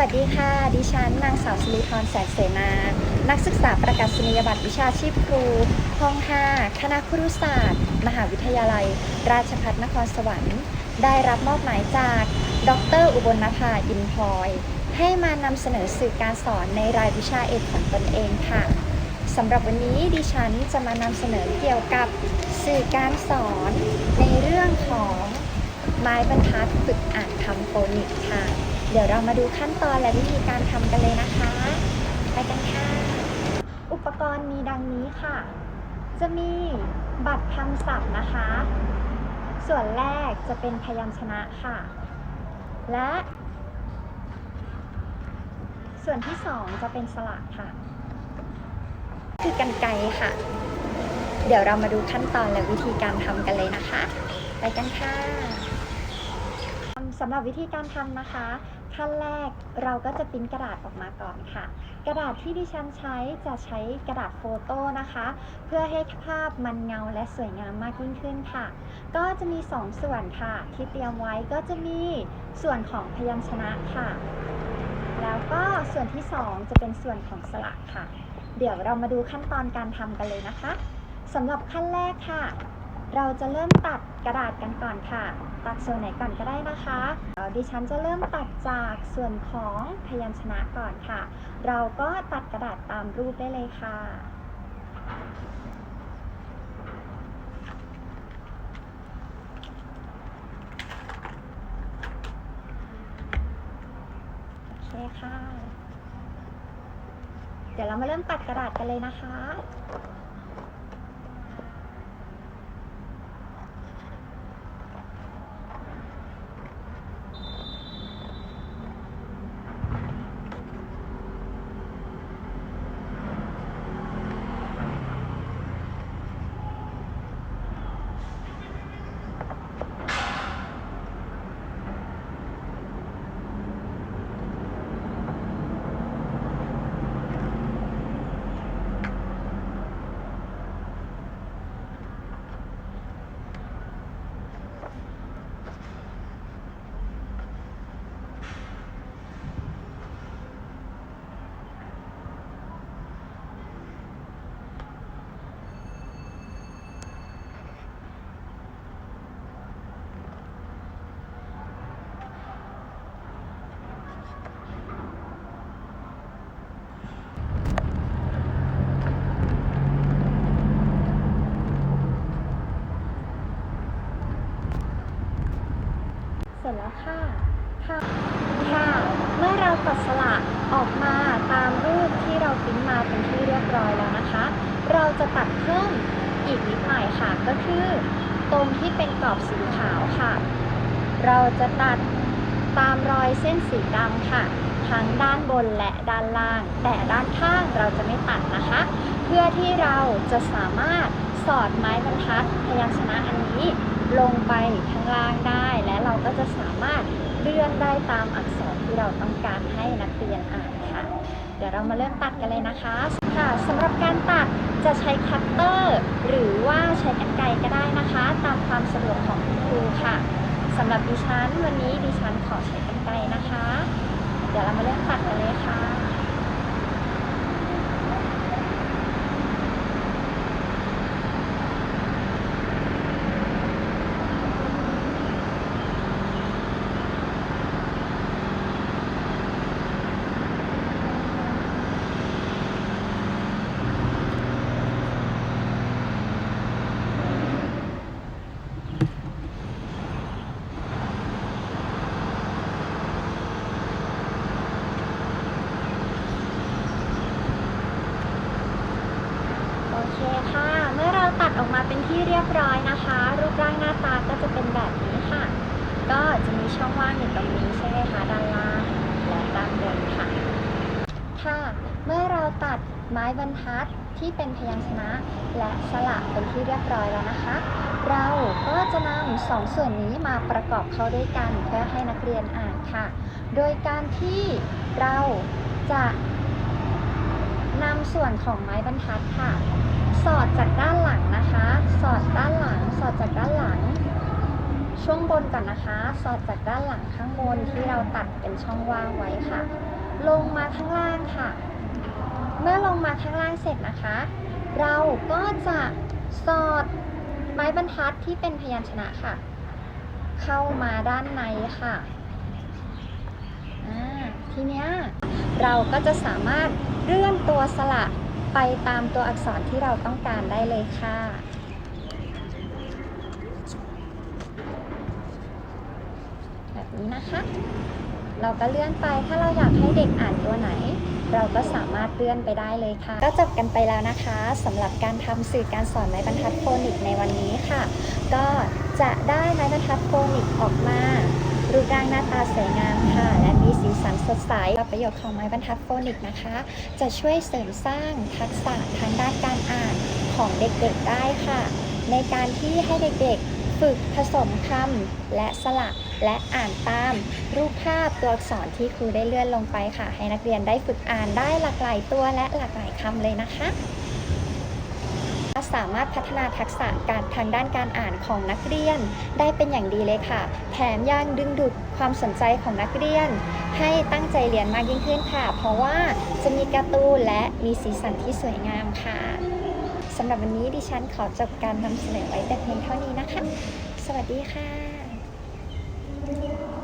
วัสดีค่ะ ดิฉันนางสาวสิริพรแสงเสนา นักศึกษาประกาศนียบัตรวิชาชีพครู ห้อง 5 คณะครุศาสตร์ มหาวิทยาลัย ราชภัฏนครสวรรค์ ได้รับมอบหมายจาก ดร อุบลนภาอินทอย ให้มานำเสนอสื่อการสอนในรายวิชาเอกของตนเองค่ะสำหรับวันนี้ดิฉันจะมานำเสนอเกี่ยวกับสื่อการสอนในเรื่องของไม้บรรทัดฝึกอ่านคำโฟนิกส์ค่ะ เดี๋ยวเรามาดูขั้นตอนและวิธีการทำกันเลยนะคะ ไปกันค่ะ อุปกรณ์มีดังนี้ค่ะ จะมีบัตรคำศัพท์นะคะ ส่วนแรกจะเป็นพยัญชนะค่ะ และ ส่วนที่สองจะเป็นสระค่ะ คือกันไกค่ะ เดี๋ยวเรามาดูขั้นตอนและวิธีการทำกันเลยนะคะ ไปกันค่ะ สำหรับวิธีการทำนะคะ ขั้นแรกเราก็จะปิ้นกระดาษออกมาก่อนค่ะ กระดาษที่ดิฉันใช้จะใช้กระดาษโฟโต้นะคะ เพื่อให้ภาพมันเงาและสวยงามมากยิ่งขึ้นค่ะ ก็จะมี2ส่วนค่ะ ที่เตรียมไว้ก็จะมีส่วนของพยัญชนะค่ะ แล้วก็ส่วนที่ 2 จะเป็นส่วนของสระค่ะ เดี๋ยวเรามาดูขั้นตอนการทำกันเลยนะคะสำหรับขั้นแรกค่ะ เราจะเริ่มตัดกระดาษกันก่อนค่ะ ตัดส่วนไหนก่อนก็ได้นะคะดิฉันจะเริ่มตัดจากส่วนของพยัญชนะก่อนค่ะ เราก็ตัดกระดาษตามรูปได้เลยค่ะโอเคค่ะ เดี๋ยวเรามาเริ่มตัดกระดาษกันเลยนะคะ เสร็จแล้วค่ะ ค่ะ ค่ะ เมื่อเราตัดสลักออกมาตามรูปที่เราปริ้นมาเป็นที่เรียบร้อยแล้วนะคะ เราจะตัดเพิ่มอีกนิดหน่อย ค่ะ ก็คือตรงที่เป็นกรอบสีขาวค่ะ เราจะตัดตามรอยเส้นสีดำค่ะ ทั้งด้านบนและด้านล่าง แต่ด้านข้างเราจะไม่ตัดนะคะ เพื่อที่เราจะสามารถสอดไม้บรรทัดพยัญชนะอันนี้ลงไปข้างล่างได้ และเราก็จะสามารถ เลื่อนได้ตามอักษรที่เราต้องการให้นักเรียนอ่านค่ะ เดี๋ยวเรามาเริ่มตัดกันเลยนะคะค่ะสำหรับการตัดจะใช้คัตเตอร์หรือว่าใช้กรรไกรก็ได้นะคะ ตามความสะดวกของคุณครูค่ะสำหรับดิฉันวันนี้ดิฉันขอใช้กรรไกรนะคะ เดี๋ยวเรามาเริ่มตัดกันเลยค่ะ โอเคค่ะ เมื่อเราตัดออกมา เป็นที่เรียบร้อยนะคะ รูปร่างหน้าตาก็จะเป็นแบบนี้ค่ะ ก็จะมีช่องว่างอยู่ตรงนี้ใช่ไหมคะด้านล่างและด้านบนค่ะค่ะเมื่อเราตัดไม้บรรทัดที่เป็นพยัญชนะ และสระเป็นที่เรียบร้อยแล้วนะคะ เราก็จะนำสองส่วนนี้มาประกอบเข้าด้วยกันเพื่อให้นักเรียนอ่านค่ะ โดยการที่เราจะนำส่วนของไม้บรรทัดค่ะ สอดจากด้านหลังนะคะ สอดด้านหลัง สอดจากด้านหลัง ช่วงบนก่อนนะคะ สอดจากด้านหลังข้างบนที่เราตัดเป็นช่องว่างไว้ค่ะ ลงมาข้างล่างค่ะ เมื่อลงมาข้างล่างเสร็จนะคะ เราก็จะสอดไม้บรรทัดที่เป็นพยัญชนะค่ะ เข้ามาด้านในค่ะทีเนี้ยเราก็จะสามารถเลื่อนตัวสระ ไปตามตัวอักษรที่เราต้องการได้เลยค่ะ แบบนี้นะคะ เราก็เลื่อนไปถ้าเราอยากให้เด็กอ่านตัวไหน เราก็สามารถเลื่อนไปได้เลยค่ะ ก็จบกันไปแล้วนะคะสำหรับการทำสื่อการสอนไม้บรรทัดโฟนิกในวันนี้ค่ะ ก็จะได้ไม้บรรทัดโฟนิกออกมารูปร่างหน้าตาสวยงามค่ะ สีสันสดใสประโยชน์ของไม้บรรทัดโฟนิกนะคะ จะช่วยเสริมสร้างทักษะทางด้านการอ่านของเด็กๆได้ค่ะ ในการที่ให้เด็กๆฝึกผสมคำและสระและอ่านตาม รูปภาพตัวอักษรที่ครูได้เลื่อนลงไปค่ะ ให้นักเรียนได้ฝึกอ่านได้หลากหลายตัวและหลากหลายคำเลยนะคะ สามารถพัฒนาทักษะการทางด้านการอ่านของนักเรียน ได้เป็นอย่างดีเลยค่ะ แถมยังดึงดูดความสนใจของนักเรียน ให้ตั้งใจเรียนมากยิ่งขึ้นค่ะ เพราะว่าจะมีการ์ตูนและมีสีสันที่สวยงามค่ะสำหรับวันนี้ดิฉันขอจบการนำเสนอไว้แต่เพียงเท่านี้นะคะ สวัสดีค่ะบ๊ายบายค่ะ